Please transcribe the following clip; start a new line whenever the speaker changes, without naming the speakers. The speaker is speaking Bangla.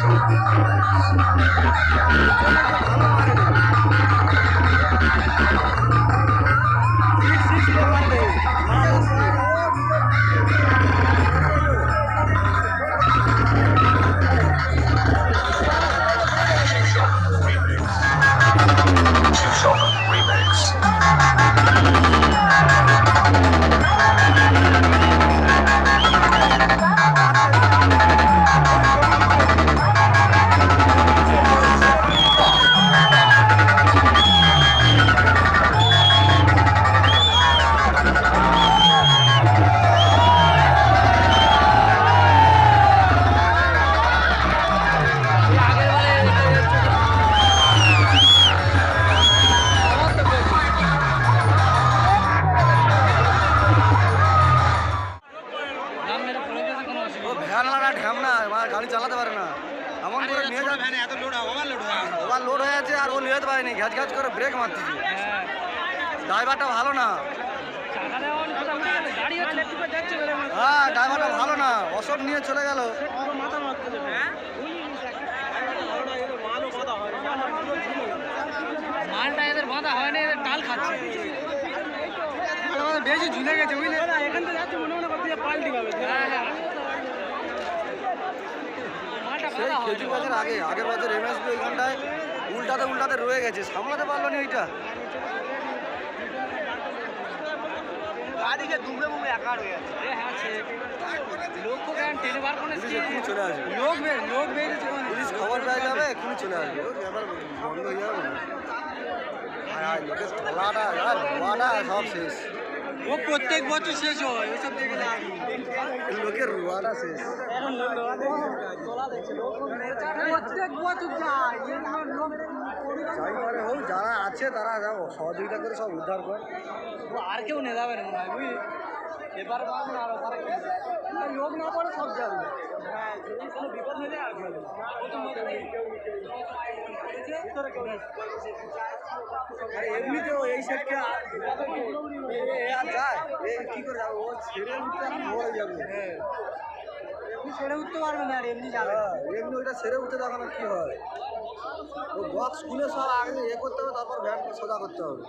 頼まれたな。চালাতে পারে না। এমন করে নিয়ে যাচ্ছে
এত লোড ওভারলোড হয়ে গেছে।
ওভার লোড হয়ে আছে আর ও নিয়ে যেতে পারেনি। ঘ্যাচ ঘ্যাচ করে ব্রেক মারতেছে। ড্রাইভারটা ভালো না। হ্যাঁ ড্রাইভারটা ভালো না। অসব নিয়ে চলে গেল।
মালটা এদের বাঁধা হয় না এদের টাল খাচ্ছে।
বেশি ঝুলে গেছে বুঝলে?
এখান থেকে যাচ্ছে মনে মনে করতে পাল্টি পাবে মালটা
সেই খেজুর গাছের আগে আগের বছর এমএসপি ওইখানটায় উল্টাতে উল্টাতে রয়ে গেছে সামলাতে পারল না ওইটা
হয়ে
পুলিশ খবর পেয়ে যাবে এক্ষুনি চলে আসবে। বন্ধ হয়ে যাবে। না লোকের তলাটা আর ধোয়াটা সব শেষ।
ও প্রত্যেক বছর শেষ হয় ওসব দেখে
লোকের রোয়াটা শেষ।
প্রত্যেক বছর যায়
যাই পারে হোক যারা আছে তারা যাব সহযোগিতা করে সব উদ্ধার করে।
আর কেউ নিয়ে যাবে না মনে হয় বুঝলি? এবার আরও লোক না পড়ে সব যাবে। যাবে
এমনিতেও এই সেটকে আর যায়? কি করে যাবে? ছেড়ে মরে যাবে।
ছেড়ে উঠতে পারবে না আর এমনি যাবে।
হ্যাঁ, এমনি ওইটা সেরে উঠতে দেখানো কি হয়। ও বক্স খুলে সব আগে ইয়ে করতে হবে তারপর ভ্যানকে সোজা করতে হবে।